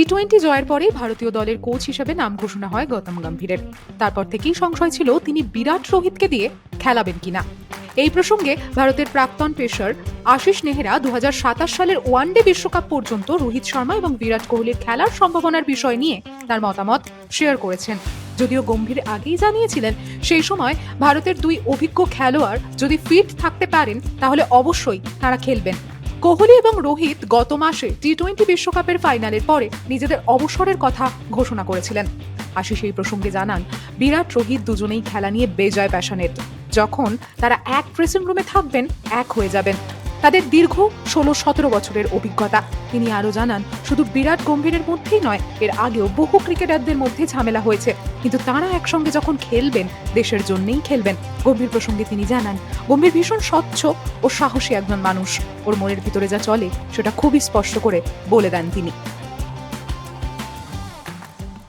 T twenty জয়ের পরেই ভারতীয় দলের কোচ হিসেবে নাম ঘোষণা হয় গৌতম গম্ভীরের। তারপর থেকেই সংশয় ছিল তিনি বিরাট রোহিতকে দিয়ে খেলাবেন কিনা। এই প্রসঙ্গে ভারতের প্রাক্তন পেসার আশিস নেহরা দু হাজার সাতাশ সালের ওয়ানডে বিশ্বকাপ পর্যন্ত রোহিত শর্মা এবং বিরাট কোহলির খেলার সম্ভাবনার বিষয় নিয়ে তার মতামত শেয়ার করেছেন। যদিও গম্ভীর আগেই জানিয়েছিলেন, সেই সময় ভারতের দুই অভিজ্ঞ খেলোয়াড় যদি ফিট থাকতে পারেন, তাহলে অবশ্যই তারা খেলবেন। কোহলি এবং রোহিত গত মাসে টি টোয়েন্টি বিশ্বকাপের ফাইনালের পরে নিজেদের অবসরের কথা ঘোষণা করেছিলেন। আশি সেই প্রসঙ্গে জানান, বিরাট, রোহিত দুজনেই খেলা নিয়ে বেজয় প্যাশনেট। যখন তারা এক ড্রেসিং রুমে থাকবেন, এক হয়ে যাবেন। তাদের দীর্ঘ ষোলো সতেরো বছরের অভিজ্ঞতা। তিনি আরও জানান, শুধু বিরাট গম্ভীরের মধ্যেই নয়, এর আগেও বহু ক্রিকেটারদের মধ্যে ঝামেলা হয়েছে। কিন্তু তারা একসঙ্গে যখন খেলবেন, দেশের জন্যেই খেলবেন। গম্ভীর প্রসঙ্গে তিনি জানান, গম্ভীর ভীষণ স্বচ্ছ ও সাহসী একজন মানুষ। ওর মনের ভিতরে যা চলে, সেটা খুবই স্পষ্ট করে বলে দেন তিনি।